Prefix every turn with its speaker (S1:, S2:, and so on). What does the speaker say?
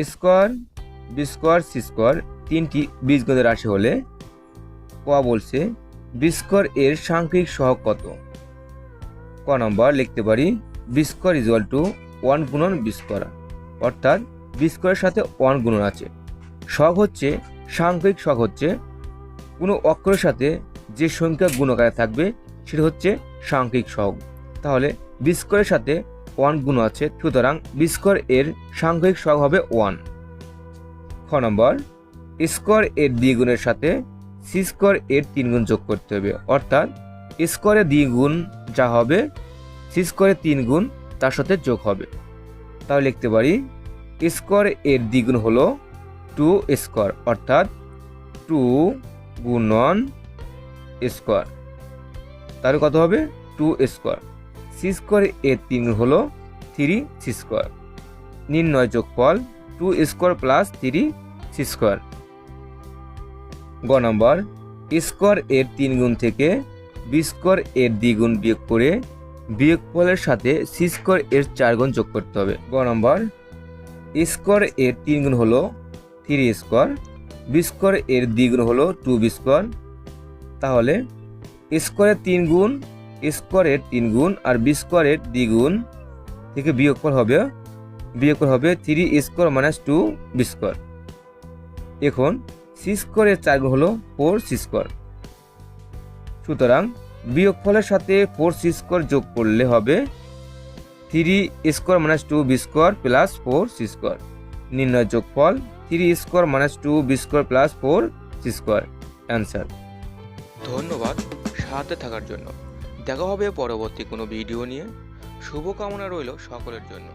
S1: Square B square C square তিনটি বীজগণিত রাশি হলে ক বলছে বি স্কোয়ার এর সাংখ্যিক সহগ কত? ক নম্বর লিখতে পারি B square equal to one গুণন বি স্কোয়ার। অর্থাৎ বি স্কোয়ারের সাথে ওয়ান গুণন আছে। সহগ হচ্ছে, সাংখ্যিক সহগ হচ্ছে কোনো অক্ষরের সাথে যে সংখ্যা গুণকারে থাকবে, সেটা হচ্ছে সাংখ্যিক সহগ। তাহলে বি স্কোয়ারের সাথে ওয়ান গুণ আছে, সুতরাং বি স্কোয়ার এর সাংখ্যিক সহগ হবে ওয়ান খ নম্বর স্কোয়ার এর দ্বিগুণের সাথে সি স্কোয়ার এর তিন গুণ যোগ করতে হবে। অর্থাৎ স্কোয়ারের দ্বিগুণ যা হবে সি স্কোয়ারের তিন গুণ তার সাথে যোগ হবে। তাহলে লিখতে পারি স্কোয়ার এর দ্বিগুণ হলো টু স্কোয়ার অর্থাৎ টু গুণন স্কোয়ার তাহলে কত হবে? টু স্কোয়ার সি স্কোয়ার এর তিন হলো থ্রি সি স্কোয়ার নির্ণয় যোগফল two square plus three C square গ নম্বর স্কোয়ার এর তিন গুণ থেকে বি স্কোয়ার এর দ্বিগুণ বিয়োগ করে বিয়োগফলের সাথে সি স্কোয়ার এর চার গুণ যোগ করতে হবে। গ নম্বর স্কোয়ার এর তিন গুণ হলো থ্রি স্কোয়ার বি স্কোয়ার এর দ্বিগুণ হলো টু বি স্কোয়ার তাহলে স্কোয়ারের তিন গুণ স্কোয়ারের তিন গুণ আর বি স্কোয়ারের দ্বিগুণ থেকে বিয়োগফল হবে বিয়োগফল হবে three square minus two B square এখন সি স্কোয়ারের চার গুণ হলো ফোর সি স্কোয়ার সুতরাং বিয়োগফলের সাথে ফোর সি স্কোয়ার যোগ করলে হবে three square minus two B square plus four C square নির্ণয় যোগফল three square minus two B square plus four C square answer
S2: ধন্যবাদ, সাথে থাকার জন্য। দেখা হবে পরবর্তী কোনো ভিডিও নিয়ে। শুভকামনা রইল সকলের জন্য।